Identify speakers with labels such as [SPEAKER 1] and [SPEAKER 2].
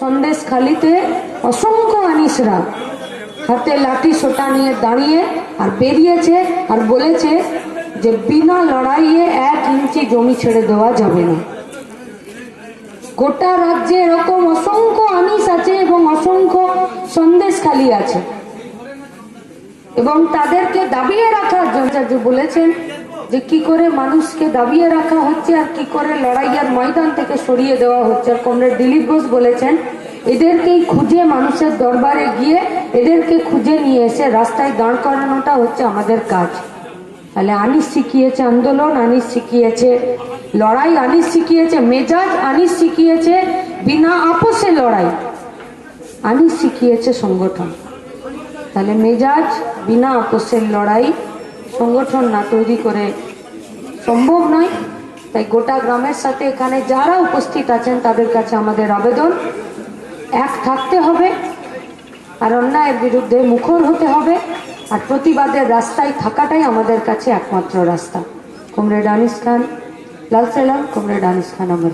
[SPEAKER 1] সন্দেশ খালিতে অসংখ্য আনিসরা হাতে লাঠি সোটা নিয়ে দাঁড়িয়ে আর বেরিয়েছে আর বলেছে যে বিনা লড়াইয়ে এক ইঞ্চি জমি ছেড়ে দেওয়া যাবে না। গোটা রাজ্যে এরকম অসংখ্য আনিস আছে এবং অসংখ্য সন্দেশখালি আছে। এবং তাদেরকে দাবিয়ে রাখার জন্য বলেছেন যে কি করে মানুষকে দাবিয়ে রাখা হচ্ছে আর কি করে লড়াইয়ের ময়দান থেকে সরিয়ে দেওয়া হচ্ছে। আর কমরেড দিলীপ ঘোষ বলেছেন, এদেরকেই খুঁজে মানুষের দরবারে গিয়ে এদেরকে খুঁজে নিয়ে এসে রাস্তায় দাঁড় করানোটা হচ্ছে আমাদের কাজ। তাহলে আনিস শিখিয়েছে আন্দোলন, আনিস শিখিয়েছে লড়াই, আনিস শিখিয়েছে মেজাজ, আনিস শিখিয়েছে বিনা আপোষে লড়াই, আনিস শিখিয়েছে সংগঠন। তাহলে মেজাজ, বিনা আপোষের লড়াই সংগঠন না তৈরি করে সম্ভব নয়। তাই গোটা গ্রামের সাথে এখানে যারা উপস্থিত আছেন, তাদের কাছে আমাদের আবেদন। এক থাকতে হবে, আর অন্যায়ের বিরুদ্ধে মুখর হতে হবে, আর প্রতিবাদের রাস্তায় থাকাটাই আমাদের কাছে একমাত্র রাস্তা। কমরেড আনিস খান, লাল সেলাম, কমরেড আনিস খান, আমার